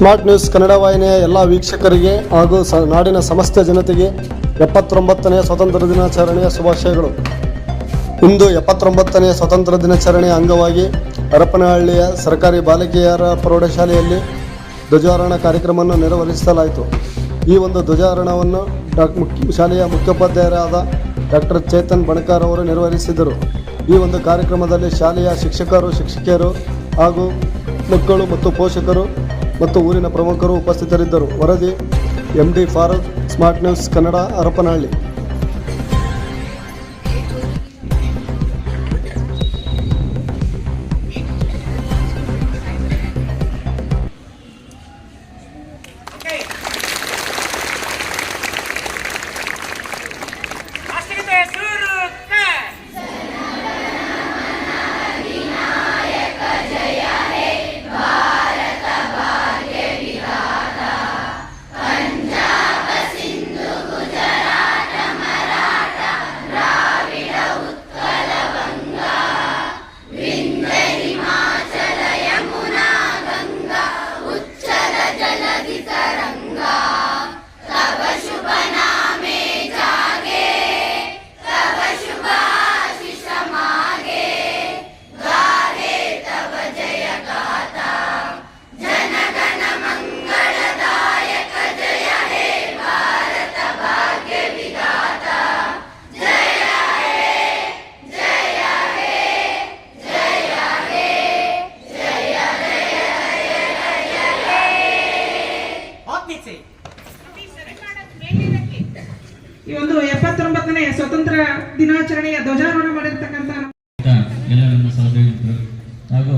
Smart news Kannada ವಾಹಿನಿಯ ಎಲ್ಲ ವೀಕ್ಷಕರಿಗೆ ಹಾಗೂ ಸ ನಾಡಿನ ಸಮಸ್ತ ಜನತೆಗೆ ಎಪ್ಪತ್ತೊಂಬತ್ತನೆಯ ಸ್ವಾತಂತ್ರ್ಯ ದಿನಾಚರಣೆಯ ಶುಭಾಶಯಗಳು. ಇಂದು ಎಪ್ಪತ್ತೊಂಬತ್ತನೆಯ ಸ್ವಾತಂತ್ರ್ಯ ದಿನಾಚರಣೆಯ ಅಂಗವಾಗಿ ಹರಪನಹಳ್ಳಿಯ ಸರ್ಕಾರಿ ಬಾಲಕಿಯರ ಪ್ರೌಢಶಾಲೆಯಲ್ಲಿ ಧ್ವಜಾರೋಹಣ ಕಾರ್ಯಕ್ರಮವನ್ನು ನೆರವೇರಿಸಲಾಯಿತು ಈ ಒಂದು ಧ್ವಜಾರೋಹಣವನ್ನು ಮುಖ್ಯ ಶಾಲೆಯ ಮುಖ್ಯೋಪಾಧ್ಯಾಯರಾದ ಡಾಕ್ಟರ್ ಚೇತನ್ ಬಣಕಾರ್ ಅವರು ನೆರವೇರಿಸಿದರು ಈ ಒಂದು ಕಾರ್ಯಕ್ರಮದಲ್ಲಿ ಶಾಲೆಯ ಶಿಕ್ಷಕರು, ಶಿಕ್ಷಕಿಯರು ಹಾಗೂ ಮಕ್ಕಳು ಮತ್ತು ಪೋಷಕರು ಮತ್ತು ಊರಿನ ಪ್ರಮುಖರು ಉಪಸ್ಥಿತರಿದ್ದರು. ವರದಿ M D Farooq smart news Kannada Harapanahalli. ಎಪ್ಪತ್ತೊಂಬತ್ತನೇ ಸ್ವತಂತ್ರ ದಿನಾಚರಣೆಯ ಧ್ವಜಾರೋಹಣ ಮಾಡಿರ್ತಕ್ಕಂಥ ಎಲ್ಲ ನಮ್ಮ ಸಹೋದರಿಗಳು ಹಾಗೂ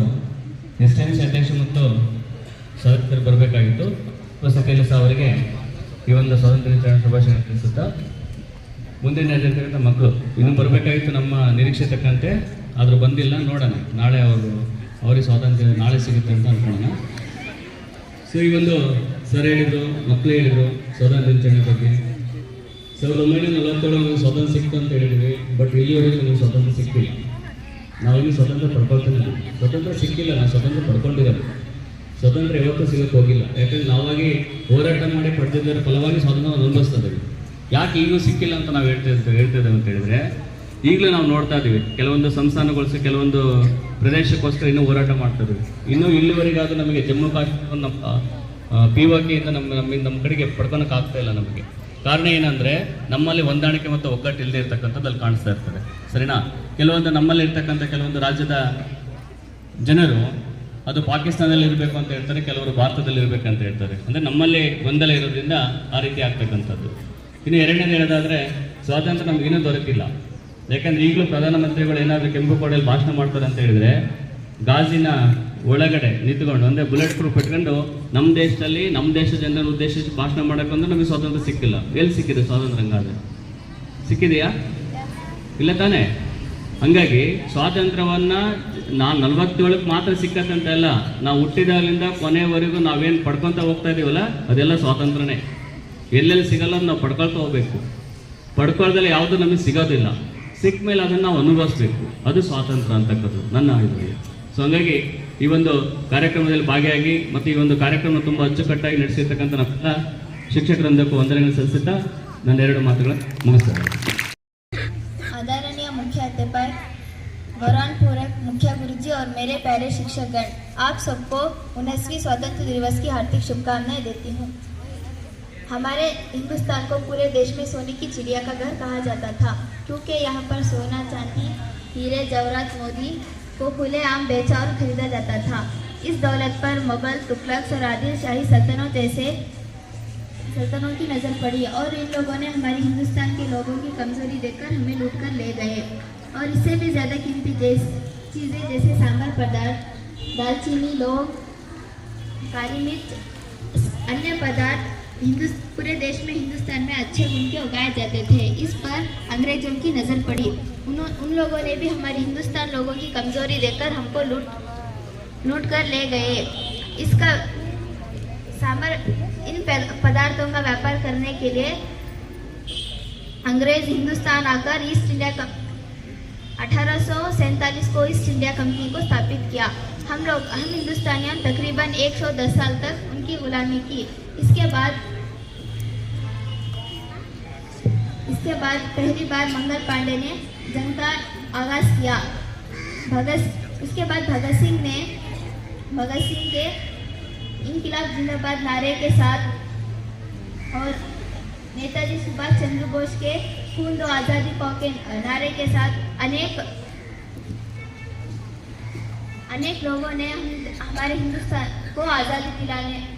ಎಸ್ ಎನ್ ಅಧ್ಯಕ್ಷ ಮತ್ತು ಬರಬೇಕಾಗಿತ್ತು. ಹೊಸಕೈಲಸ ಅವರಿಗೆ ಈ ಒಂದು ಸ್ವಾತಂತ್ರ್ಯ ದಿನಾಚರಣೆ ಶುಭಾಶಯ ತಿಳಿಸುತ್ತಾ, ಮುಂದಿನ ನಡೆದಿರ್ತಕ್ಕಂಥ ಮಕ್ಕಳು ಇನ್ನು ಬರಬೇಕಾಗಿತ್ತು ನಮ್ಮ ನಿರೀಕ್ಷೆ ತಕ್ಕಂತೆ. ಆದರೂ ಬಂದಿಲ್ಲ, ನೋಡೋಣ. ನಾಳೆ ಅವರು, ಅವರಿಗೆ ಸ್ವಾತಂತ್ರ್ಯ ನಾಳೆ ಸಿಗುತ್ತೆ ಅಂತ ಅನ್ಕೊಳ್ಳೋಣ. ಸೊ ಈ ಒಂದು ಸರ್ ಹೇಳಿದರು ಮಕ್ಕಳು ಹೇಳಿದರು, ಸ್ವಾತಂತ್ರ್ಯ ದಿನಾಚರಣೆ ಬಗ್ಗೆ. ಸಾವಿರದ ಒಂಬೈನೂರ ನಲವತ್ತೇಳು ನಮಗೆ ಸ್ವಾತಂತ್ರ್ಯ ಸಿಕ್ತು ಅಂತ ಹೇಳಿದ್ವಿ ಬಟ್ ಇಲ್ಲಿವರೆಗೆ ನಮಗೆ ಸ್ವಾತಂತ್ರ್ಯ ಸಿಕ್ಕಿಲ್ಲ. ನಾವಿನ್ನೂ ಸ್ವಾತಂತ್ರ್ಯ ಪಡ್ಕೊಳ್ತೀವಿ. ಸ್ವತಂತ್ರ ಸಿಕ್ಕಿಲ್ಲ, ನಾವು ಸ್ವತಂತ್ರ ಪಡ್ಕೊಂಡಿದ್ದಾರೆ ಸ್ವಾತಂತ್ರ್ಯ ಯಾವತ್ತೂ ಸಿಗಕ್ಕೆ ಹೋಗಿಲ್ಲ. ಯಾಕಂದ್ರೆ ನಾವಾಗಿ ಹೋರಾಟ ಮಾಡಿ ಪಡೆದಿದ್ದರ ಫಲವಾಗಿ ಸ್ವಾತಂತ್ರ್ಯ ಅನುಭವಿಸ್ತಾ ಯಾಕೆ ಈಗಲೂ ಸಿಕ್ಕಿಲ್ಲ ಅಂತ ನಾವು ಹೇಳ್ತಾ ಹೇಳ್ತಾ ಇದ್ದೇವೆ ಅಂತ ಹೇಳಿದ್ರೆ, ಈಗಲೂ ನಾವು ನೋಡ್ತಾ ಇದ್ದೀವಿ. ಕೆಲವೊಂದು ಸಂಸ್ಥಾನಗೊಳಿಸಿ, ಕೆಲವೊಂದು ಪ್ರದೇಶಕ್ಕೋಸ್ಕರ ಇನ್ನೂ ಹೋರಾಟ ಮಾಡ್ತಾ ಇದ್ದೀವಿ. ಇನ್ನೂ ಇಲ್ಲಿವರೆಗಾದ್ರೂ ನಮಗೆ ಜಮ್ಮು ಕಾಶ್ಮೀರ ನಮ್ಮ ಪಿ ಇಂದ ನಮ್ಮ ನಮ್ಮಿಂದ ನಮ್ಮ ಕಡೆಗೆ ಪಡ್ಕೊಳಕ್ಕೆ ಆಗ್ತಾ ಇಲ್ಲ ನಮಗೆ. ಕಾರಣ ಏನಂದ್ರೆ, ನಮ್ಮಲ್ಲಿ ಹೊಂದಾಣಿಕೆ ಮತ್ತು ಒಗ್ಗಟ್ಟು ಇಲ್ಲದೆ ಇರ್ತಕ್ಕಂಥದ್ದು ಅಲ್ಲಿ ಕಾಣಿಸ್ತಾ ಇರ್ತದೆ. ಸರಿನಾ? ಕೆಲವೊಂದು ನಮ್ಮಲ್ಲಿ ಇರ್ತಕ್ಕಂಥ ಕೆಲವೊಂದು ರಾಜ್ಯದ ಜನರು, ಅದು ಪಾಕಿಸ್ತಾನದಲ್ಲಿ ಇರಬೇಕು ಅಂತ ಹೇಳ್ತಾರೆ, ಕೆಲವರು ಭಾರತದಲ್ಲಿ ಇರಬೇಕಂತ ಹೇಳ್ತಾರೆ. ಅಂದರೆ ನಮ್ಮಲ್ಲಿ ಗೊಂದಲ ಇರೋದ್ರಿಂದ ಆ ರೀತಿ ಆಗ್ತಕ್ಕಂಥದ್ದು. ಇನ್ನು ಎರಡನೇದು ಹೇಳೋದಾದರೆ, ಸ್ವಾತಂತ್ರ್ಯ ನಮಗೇನೂ ದೊರಕಿಲ್ಲ. ಯಾಕಂದ್ರೆ ಈಗಲೂ ಪ್ರಧಾನಮಂತ್ರಿಗಳು ಏನಾದರೂ ಕೆಂಪು ಕೋಡೆಯಲ್ಲಿ ಭಾಷಣ ಮಾಡ್ತಾರೆ ಅಂತ ಹೇಳಿದರೆ, ಗಾಜಿನ ಒಳಗಡೆ ನಿಂತ್ಕೊಂಡು, ಅಂದರೆ ಬುಲೆಟ್ ಪ್ರೂಫ್ ಇಟ್ಕೊಂಡು ನಮ್ಮ ದೇಶದಲ್ಲಿ ನಮ್ಮ ದೇಶದ ಜನರನ್ನು ಉದ್ದೇಶಿಸಿ ಭಾಷಣ ಮಾಡೋಕ್ಕಂದ್ರೆ ನಮಗೆ ಸ್ವಾತಂತ್ರ್ಯ ಸಿಕ್ಕಿಲ್ಲ. ಎಲ್ಲಿ ಸಿಕ್ಕಿದೆ ಸ್ವಾತಂತ್ರ್ಯ ಹಂಗಾದ್ರೆ? ಸಿಕ್ಕಿದೆಯಾ? ಇಲ್ಲ ತಾನೇ? ಹಂಗಾಗಿ ಸ್ವಾತಂತ್ರ್ಯವನ್ನ ನಾ ನಲ್ವತ್ತೇಳಕ್ಕೆ ಮಾತ್ರ ಸಿಕ್ಕತ್ತಂತ ಅಲ್ಲ. ನಾವು ಹುಟ್ಟಿದಾಗಲಿಂದ ಕೊನೆವರೆಗೂ ನಾವೇನು ಪಡ್ಕೊತ ಹೋಗ್ತಾ ಇದೀವಲ್ಲ, ಅದೆಲ್ಲ ಸ್ವಾತಂತ್ರ್ಯನೇ. ಎಲ್ಲೆಲ್ಲಿ ಸಿಗಲ್ಲ ನಾವು ಪಡ್ಕೊಳ್ತಾ ಹೋಗ್ಬೇಕು. ಪಡ್ಕೊಳ್ದಲ್ಲಿ ಯಾವುದು ನಮಗೆ ಸಿಗೋದಿಲ್ಲ. ಸಿಕ್ಕ ಮೇಲೆ ಅದನ್ನು ನಾವು ಅನುಭವಿಸ್ಬೇಕು. ಅದು ಸ್ವಾತಂತ್ರ್ಯ ಅಂತಕ್ಕದ್ದು, ನನ್ನ ಆಯ್ದು ಸೊ ಹಂಗಾಗಿ ಈ ಒಂದು ಕಾರ್ಯಕ್ರಮದಲ್ಲಿ ಭಾಗಿಯಾಗಿ ಮತ್ತು ಈ ಒಂದು ಕಾರ್ಯಕ್ರಮ ತುಂಬ ಅಚ್ಚುಕಟ್ಟಾಗಿ ನಡೆಸಿರ್ತಕ್ಕಂಥ ನಮ್ಮ ಶಿಕ್ಷಕರೊಂದಕ್ಕೂ ವಂದನೆಗಳು ಸಲ್ಲಿಸುತ್ತಾ ನನ್ನ ಎರಡು ಮಾತುಗಳನ್ನು ಮುಗಿಸ್ತೇನೆ आदरणीय मुख्य अध्यापक गौरवान पूरक मुख्य गुरुजी और मेरे प्यारे शिक्षकगण आप सबको उन्नीसवीं स्वतंत्र दिवस की हार्दिक शुभकामनाएं देती हूँ हमारे हिंदुस्तान को पूरे देश में सोने की चिड़िया का घर कहा जाता था क्योंकि यहाँ पर सोना चांदी हीरे जवाहरात मोदी को खुलेआम बेचा और खरीदा जाता था। इस दौलत पर मुगल तुगलक और आदिल शाही सल्तनों जैसे सल्तनों की नज़र पड़ी और इन लोगों ने हमारे हिंदुस्तान के लोगों की कमज़ोरी देखकर हमें लूट कर ले गए। और इससे भी ज़्यादा कीमती चीज़ें जैसे सांभर पदार्थ, दालचीनी लौंग काली मिर्च, अन्य पदार्थ पूरे देश में हिंदुस्तान में अच्छे गुण उगाए जाते थे। इस पर अंग्रेज़ों की नज़र पड़ी। उन्हों, उन लोगों ने भी हमारे हिंदुस्तान लोगों की कमज़ोरी देखकर हमको लूट लूट कर ले गए। इसका सांबर इन पदार्थों का व्यापार करने के लिए अंग्रेज़ हिंदुस्तान आकर ईस्ट इंडिया 1847 को ईस्ट इंडिया कंपनी को स्थापित किया। हम लोग, हम हिंदुस्तानियों तकरीबन 110 साल तक उनकी गुलामी की। इसके बाद इसके बाद पहली बार मंगल पांडे ने जंग का आगाज़ किया। भगत उसके बाद भगत सिंह ने, भगत सिंह के इनकलाब जिंदाबाद नारे के साथ और नेताजी सुभाष चंद्र बोस के खून दो आज़ादी पाओ के नारे के साथ अनेक अनेक लोगों ने हमारे हिंदुस्तान को आज़ादी दिलाने